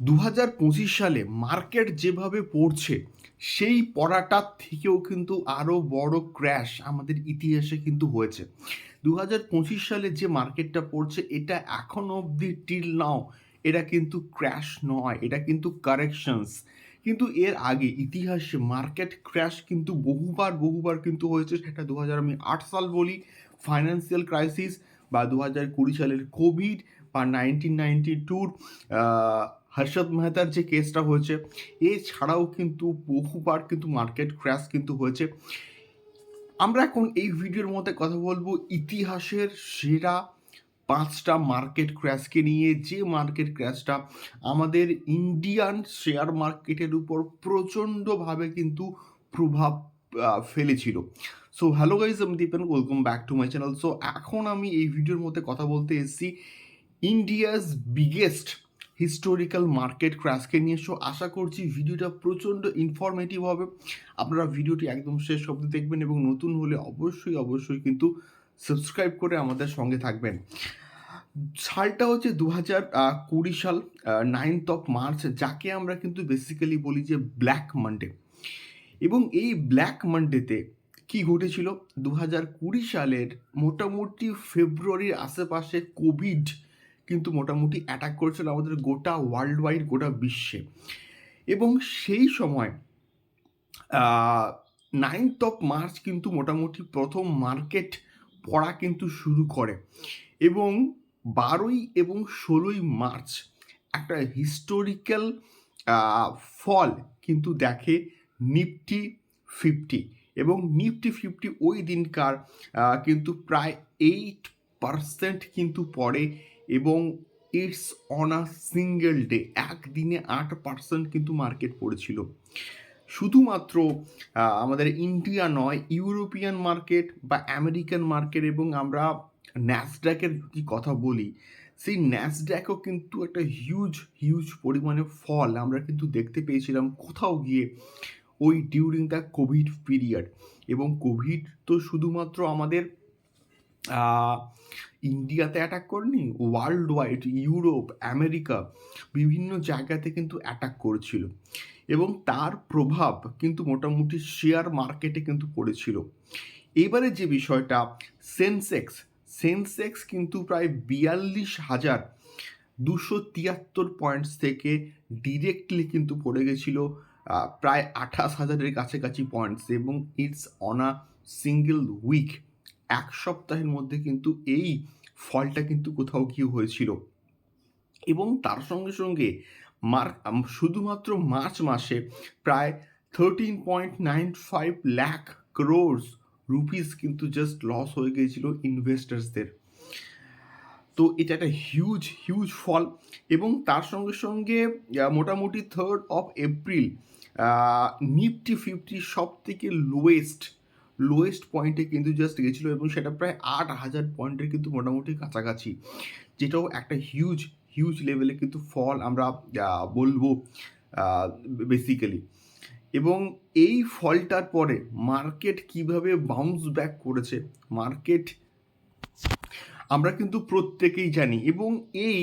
দু হাজার পঁচিশ সালে মার্কেট যেভাবে পড়ছে, সেই পড়াটার থেকেও কিন্তু আরও বড় ক্র্যাশ আমাদের ইতিহাসে কিন্তু হয়েছে। দু হাজার পঁচিশ সালে যে মার্কেটটা পড়ছে, এটা এখন অবধি টিল নাও এটা কিন্তু ক্র্যাশ নয়, এটা কিন্তু কারেকশনস কিন্তু এর আগে ইতিহাসে মার্কেট ক্র্যাশ কিন্তু বহুবার বহুবার কিন্তু হয়েছে, সেটা দু হাজার আমি আট সাল বলি ফাইন্যান্সিয়াল ক্রাইসিস বা দু হাজার কুড়ি সালের কোভিড বা নাইনটিন নাইনটি টুর হর্ষদ মেহতার যে কেসটা হয়েছে, এছাড়াও কিন্তু বহুবার কিন্তু মার্কেট ক্র্যাশ কিন্তু হয়েছে। আমরা এখন এই ভিডিওর মধ্যে কথা বলব ইতিহাসের সেরা পাঁচটা মার্কেট ক্র্যাশকে নিয়ে। যে মার্কেট ক্র্যাশটা আমাদের ইন্ডিয়ান শেয়ার মার্কেটের উপর প্রচণ্ডভাবে কিন্তু প্রভাব ফেলেছিল। সো হ্যালো গাইজ আমি Dipen welcome back to my channel so এখন আমি এই ভিডিওর মধ্যে কথা বলতে এসেছি ইন্ডিয়াস বিগেস্ট হিস্টোরিক্যাল মার্কেট ক্র্যাশকে নিয়ে সো আশা করছি ভিডিওটা প্রচণ্ড ইনফরমেটিভ হবে। আপনারা ভিডিওটি একদম শেষ অবধি দেখবেন এবং নতুন হলে অবশ্যই অবশ্যই কিন্তু সাবস্ক্রাইব করে আমাদের সঙ্গে থাকবেন। সালটা হচ্ছে দু হাজার কুড়ি সাল নাইনথ অফ মার্চ যাকে আমরা কিন্তু বেসিক্যালি বলি যে ব্ল্যাক মানডে এবং এই ব্ল্যাক মানডেতে কি ঘটেছিল? দু হাজার কুড়ি সালের মোটামুটি ফেব্রুয়ারির আশেপাশে কোভিড কিন্তু মোটামুটি অ্যাটাক করেছিল আমাদের গোটা ওয়ার্ল্ড ওয়াইড গোটা বিশ্বে। এবং সেই সময় নাইনথ অফ মার্চ কিন্তু মোটামুটি প্রথম মার্কেট পড়া কিন্তু শুরু করে। এবং বারোই এবং ষোলোই মার্চ একটা হিস্টোরিক্যাল ফল কিন্তু দেখে নিফটি ফিফটি এবং নিফটি ফিফটি ওই দিনকার কিন্তু প্রায় এইট পারসেন্ট কিন্তু পড়ে এবং it's on a single day একদিনে আট পার্সেন্ট কিন্তু মার্কেট পড়েছিল। শুধুমাত্র আমাদের ইন্ডিয়া নয় ইউরোপিয়ান মার্কেট বা আমেরিকান মার্কেট এবং আমরা ন্যাসড্যাকের যদি কথা বলি, সেই ন্যাসড্যাকও কিন্তু একটা হিউজ হিউজ পরিমাণে ফল আমরা কিন্তু দেখতে পেয়েছিলাম কোথাও গিয়ে ওই ডিউরিং দ্য কোভিড পিরিয়ড এবং কোভিড তো শুধুমাত্র আমাদের ইন্ডিয়াতে অ্যাটাক করেনি ওয়ার্ল্ড ওয়াইড ইউরোপ আমেরিকা বিভিন্ন জায়গাতে কিন্তু অ্যাটাক করেছিল। এবং তার প্রভাব কিন্তু মোটামুটি শেয়ার মার্কেটে কিন্তু পড়েছিল। এবারে যে বিষয়টা সেন্সেক্স সেন্সেক্স কিন্তু প্রায় বিয়াল্লিশ হাজার দুশো তিয়াত্তর পয়েন্টস থেকে ডিরেক্টলি কিন্তু পড়ে গেছিল প্রায় আঠাশ হাজারের কাছাকাছি পয়েন্টস এবং it's on a single week এক সপ্তাহের মধ্যে কিন্তু এই ফলটা কিন্তু কোথাও গিয়ে হয়েছিল। এবং তার সঙ্গে সঙ্গে মার্ক শুধুমাত্র মার্চ মাসে প্রায় thirteen point nine five lakh crores rupees কিন্তু জাস্ট লস হয়ে গিয়েছিল ইনভেস্টার্সদের তো এটা একটা হিউজ হিউজ ফল এবং তার সঙ্গে সঙ্গে মোটামুটি third of April Nifty fifty সব থেকে লোয়েস্ট লোয়েস্ট পয়েন্টে কিন্তু জাস্ট গেছিল এবং সেটা প্রায় আট হাজার পয়েন্টের কিন্তু মোটামুটি কাছাকাছি, যেটাও একটা হিউজ হিউজ লেভেলে কিন্তু ফল আমরা বলব বেসিক্যালি এবং এই ফলটার পরে মার্কেট কীভাবে বাউন্স ব্যাক করেছে? মার্কেট আমরা কিন্তু প্রত্যেকেই জানি এবং এই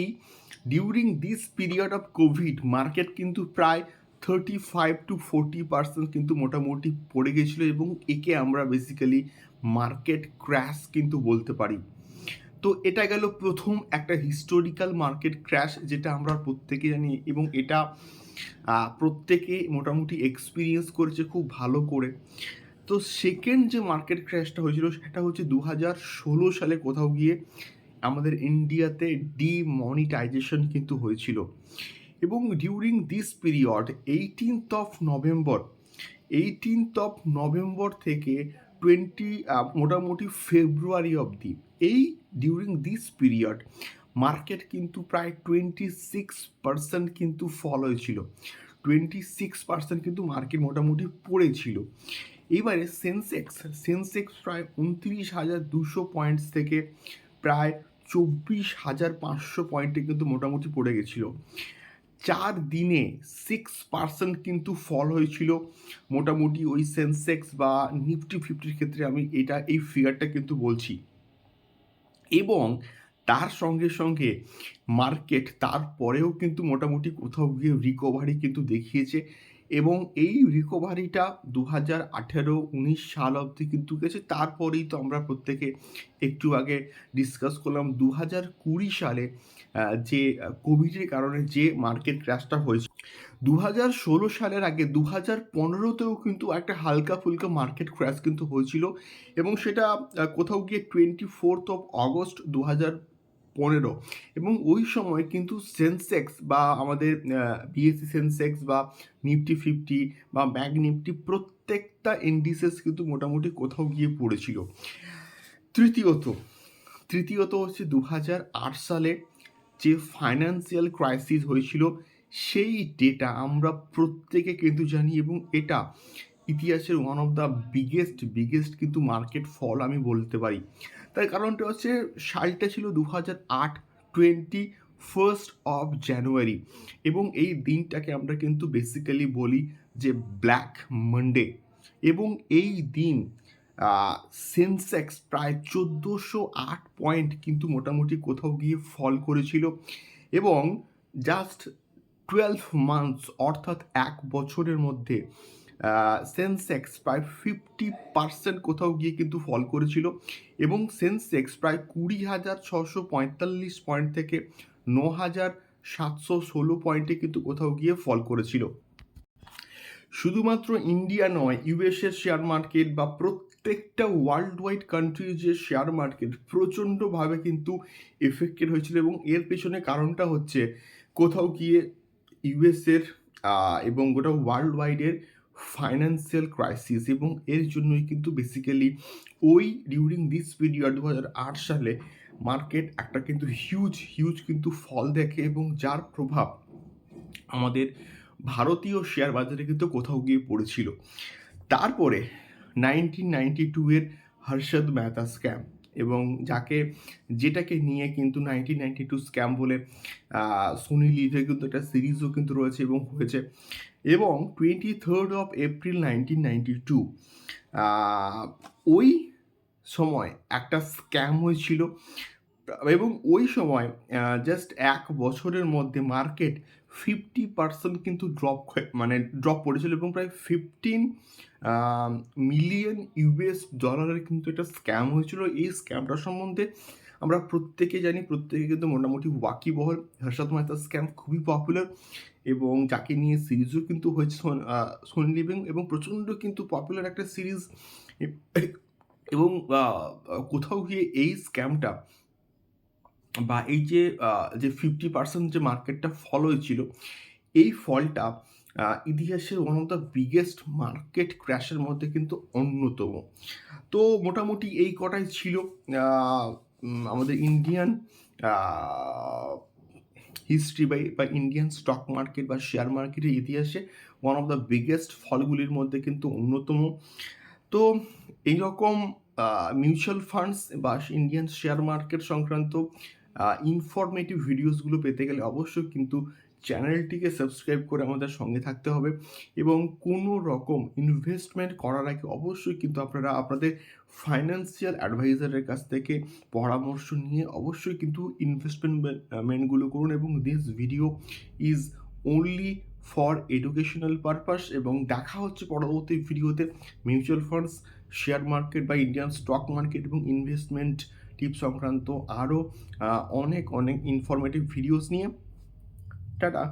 during this period of Covid market কিন্তু প্রায় thirty five to forty percent কিন্তু মোটামুটি পড়ে গেছিল এবং একে আমরা বেসিক্যালি মার্কেট ক্র্যাশ কিন্তু বলতে পারি। তো এটা গেল প্রথম একটা হিস্টোরিক্যাল মার্কেট ক্র্যাশ যেটা আমরা প্রত্যেকে জানি এবং এটা প্রত্যেকে মোটামুটি এক্সপিরিয়েন্স করেছে খুব ভালো করে। তো সেকেন্ড যে মার্কেট ক্র্যাশটা হয়েছিল সেটা হচ্ছে দু হাজার ষোলো সালে কোথাও গিয়ে আমাদের ইন্ডিয়াতে ডিমনিটাইজেশন কিন্তু হয়েছিল। এবং during this period eighteenth of November eighteenth of November থেকে টোয়েন্টি মোটামুটি ফেব্রুয়ারি অবধি, এই ডিউরিং দিস পিরিয়ড মার্কেট কিন্তু প্রায় টোয়েন্টি সিক্স পার্সেন্ট কিন্তু ফল হয়েছিল। টোয়েন্টি সিক্স পার্সেন্ট কিন্তু মার্কেট মোটামুটি পড়েছিল। এবারে সেন্সেক্স সেন্সেক্স প্রায় উনত্রিশ হাজার দুশো পয়েন্টস থেকে প্রায় চব্বিশ হাজার পাঁচশো পয়েন্টে কিন্তু মোটামুটি পড়ে গেছিল। চার দিনে সিক্স পার্সেন্ট কিন্তু ফল হয়েছিল। মোটামুটি ওই সেন্সেক্স বা নিফটি ফিফটির ক্ষেত্রে আমি এটা, এই ফিগারটা কিন্তু বলছি। এবং তার সঙ্গে সঙ্গে মার্কেট তারপরেও কিন্তু মোটামুটি কোথাও গিয়ে রিকভারি কিন্তু দেখিয়েছে। এবং এই রিকভারিটা দু হাজার আঠেরো উনিশ সাল অবধি কিন্তু গেছে। তারপরেই তো আমরা প্রত্যেকে একটু আগে ডিসকাস করলাম দু হাজার কুড়ি সালে যে কোভিডের কারণে যে মার্কেট ক্র্যাশটা হয়েছে দু হাজার ষোলো সালের আগে দু হাজার পনেরোতেও কিন্তু একটা হালকা ফুলকা মার্কেট ক্র্যাশ কিন্তু হয়েছিল এবং সেটা কোথাও গিয়ে টোয়েন্টি ফোর্থ অফ অগস্ট দু হাজার পনেরো। এবং ওই সময় কিন্তু সেন্সেক্স বা আমাদের বিএসসি সেন্সেক্স বা নিফটি ফিফটি বা ব্যাঙ্ক নিফটি প্রত্যেকটা ইন্ডিসেস কিন্তু মোটামুটি কোথাও গিয়ে পড়েছিল। তৃতীয়ত তৃতীয়ত হচ্ছে দু হাজার আট সালে যে ফাইন্যান্সিয়াল ক্রাইসিস হয়েছিল, সেই ডেটা আমরা প্রত্যেকে কিন্তু জানি এবং এটা ইতিহাসের one of the biggest biggest কিন্তু মার্কেট ফল আমি বলতে পারি। তার কারণটা হচ্ছে সালটা ছিল দু হাজার আট টোয়েন্টি ফার্স্ট অফ জানুয়ারি এবং এই দিনটাকে আমরা কিন্তু বেসিক্যালি বলি যে ব্ল্যাক মানডে এবং এই দিন সেন্সেক্স প্রায় চোদ্দোশো আট পয়েন্ট কিন্তু মোটামুটি কোথাও গিয়ে ফল করেছিল। এবং জাস্ট টুয়েলভ মান্থস অর্থাৎ এক বছরের মধ্যে সেন্সেক্স প্রায় ফিফটি পার্সেন্ট কোথাও গিয়ে কিন্তু ফল করেছিল এবং সেন্সেক্স প্রায় কুড়ি হাজার ছশো পঁয়তাল্লিশ পয়েন্ট থেকে ন হাজার সাতশো ষোলো পয়েন্টে কিন্তু কোথাও গিয়ে ফল করেছিল। শুধুমাত্র ইন্ডিয়া নয় ইউএসের শেয়ার মার্কেট বা প্রত্যেকটা ওয়ার্ল্ড ওয়াইড কান্ট্রির যে শেয়ার মার্কেট প্রচণ্ডভাবে কিন্তু এফেক্টেড হয়েছিল এবং এর পেছনে কারণটা হচ্ছে কোথাও গিয়ে ইউএসের এবং গোটা ওয়ার্ল্ড ওয়াইডের ফাইন্যান্সিয়াল ক্রাইসিস এবং এর জন্যই কিন্তু বেসিক্যালি ওই ডিউরিং দিস পিরিয়ড দু হাজার আট সালে মার্কেট একটা কিন্তু হিউজ হিউজ কিন্তু ফল দেখে এবং যার প্রভাব আমাদের ভারতীয় শেয়ার বাজারে কিন্তু কোথাও গিয়ে পড়েছিল। তারপরে নাইনটিন নাইনটি টু এর হর্ষদ মেহতা স্ক্যাম এবং যাকে, যেটাকে নিয়ে কিন্তু নাইনটিন নাইনটি টু স্ক্যাম বলে সোনি লিভে কিন্তু একটা সিরিজও কিন্তু রয়েছে এবং হয়েছে। এবং twenty third of April nineteen ninety two ওই সময় একটা স্ক্যাম হয়েছিল। এবং ওই সময় জাস্ট এক বছরের মধ্যে মার্কেট ফিফটি পার্সেন্ট কিন্তু ড্রপ মানে ড্রপ পড়েছিল এবং প্রায় ফিফটিন মিলিয়ন ইউএস ডলারের কিন্তু একটা স্ক্যাম হয়েছিল। এই স্ক্যামটা সম্বন্ধে আমরা প্রত্যেকে জানি, প্রত্যেকে কিন্তু মোটামুটি ওয়াকিবহল। হর্ষদ মেহতা স্ক্যাম খুবই পপুলার এবং যাকে নিয়ে সিরিজও কিন্তু হয়েছে সোনি লিভিং এবং প্রচণ্ড কিন্তু পপুলার একটা সিরিজ। এবং কোথাও গিয়ে এই স্ক্যামটা বা এই যে যে ফিফটি পার্সেন্ট যে মার্কেটটা ফল হয়েছিল, এই ফলটা ইতিহাসের one of the biggest market ক্র্যাশের মধ্যে কিন্তু অন্যতম। তো মোটামুটি এই কটাই ছিল আমাদের ইন্ডিয়ান হিস্ট্রি বাই বা ইন্ডিয়ান স্টক মার্কেট বা শেয়ার মার্কেটের ইতিহাসে ওয়ান অফ দ্য বিগেস্ট ফলগুলির মধ্যে কিন্তু অন্যতম। তো এইরকম মিউচুয়াল ফান্ডস বা ইন্ডিয়ান শেয়ার মার্কেট সংক্রান্ত ইনফরমেটিভ ভিডিওসগুলো পেতে গেলে অবশ্যই কিন্তু চ্যানেলটিকে সাবস্ক্রাইব করে আমাদের সঙ্গে থাকতে হবে এবং কোনো রকম ইনভেস্টমেন্ট করার আগে অবশ্যই কিন্তু আপনারা আপনাদের ফাইন্যান্সিয়াল অ্যাডভাইজারের কাছ থেকে পরামর্শ নিয়ে অবশ্যই কিন্তু ইনভেস্টমেন্টগুলো করুন এবং this video is only for educational purpose এবং দেখা হচ্ছে পরবর্তী ভিডিওতে মিউচুয়াল ফান্ডস শেয়ার মার্কেট বা ইন্ডিয়ান স্টক মার্কেট এবং ইনভেস্টমেন্ট টিপ সংক্রান্ত আরও অনেক অনেক ইনফরমেটিভ ভিডিওস নিয়ে। টাটা।